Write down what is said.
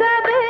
যাবে